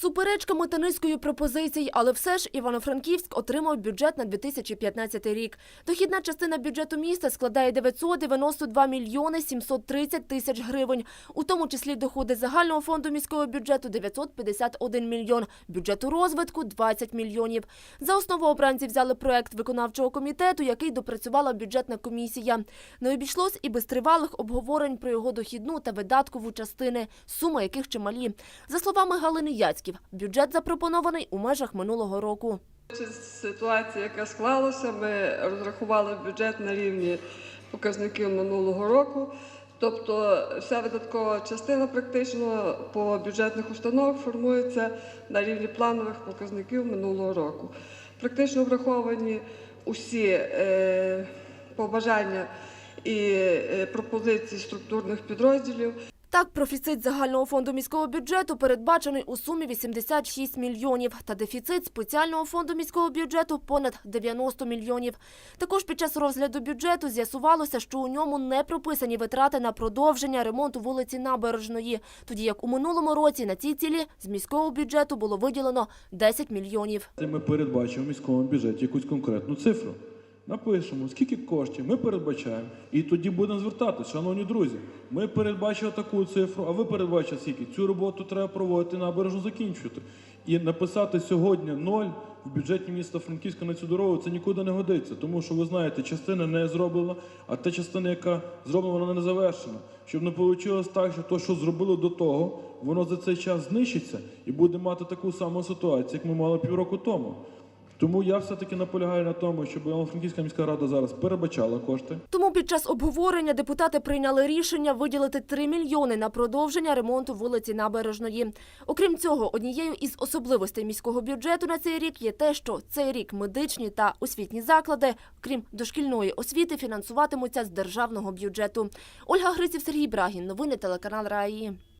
суперечками та низкою пропозицій, але все ж Івано-Франківськ отримав бюджет на 2015 рік. Дохідна частина бюджету міста складає 992 мільйони 730 тисяч гривень, у тому числі доходи загального фонду міського бюджету 951 мільйон, бюджету розвитку 20 мільйонів. За основу обранці взяли проект виконавчого комітету, який допрацювала бюджетна комісія. Не обійшлось і без тривалих обговорень про його дохідну та видаткову частини, суми яких чималі. За словами Галини Яцьків, бюджет запропонований у межах минулого року. Через ситуацію, яка склалася, ми розрахували бюджет на рівні показників минулого року. Тобто вся видаткова частина практично по бюджетних установах формується на рівні планових показників минулого року. Практично враховані усі е, побажання і е, пропозиції структурних підрозділів. Так, профіцит загального фонду міського бюджету передбачений у сумі 86 мільйонів, та дефіцит спеціального фонду міського бюджету понад 90 мільйонів. Також під час розгляду бюджету з'ясувалося, що у ньому не прописані витрати на продовження ремонту вулиці Набережної, тоді як у минулому році на ці цілі з міського бюджету було виділено 10 мільйонів. Ми передбачимо в міському бюджеті якусь конкретну цифру. Напишемо, скільки коштів ми передбачаємо, і тоді будемо звертатися, шановні друзі. Ми передбачили таку цифру, а ви передбачили скільки. Цю роботу треба проводити набережну закінчувати. І написати сьогодні ноль в бюджеті міста Франківська на цю дорогу це нікуди не годиться. Тому що ви знаєте, частина не зроблена, а та частина, яка зроблена, вона не завершена. Щоб не вийшло так, що то, що зробили до того, воно за цей час знищиться і буде мати таку саму ситуацію, як ми мали півроку тому. Тому я все-таки наполягаю на тому, щоб Івано-Франківська міська рада зараз перебачала кошти. Тому під час обговорення депутати прийняли рішення виділити 3 мільйони на продовження ремонту вулиці Набережної. Окрім цього, однією із особливостей міського бюджету на цей рік є те, що цей рік медичні та освітні заклади, крім дошкільної освіти, фінансуватимуться з державного бюджету. Ольга Гриців, Сергій Брагін. Новини телеканал Раї.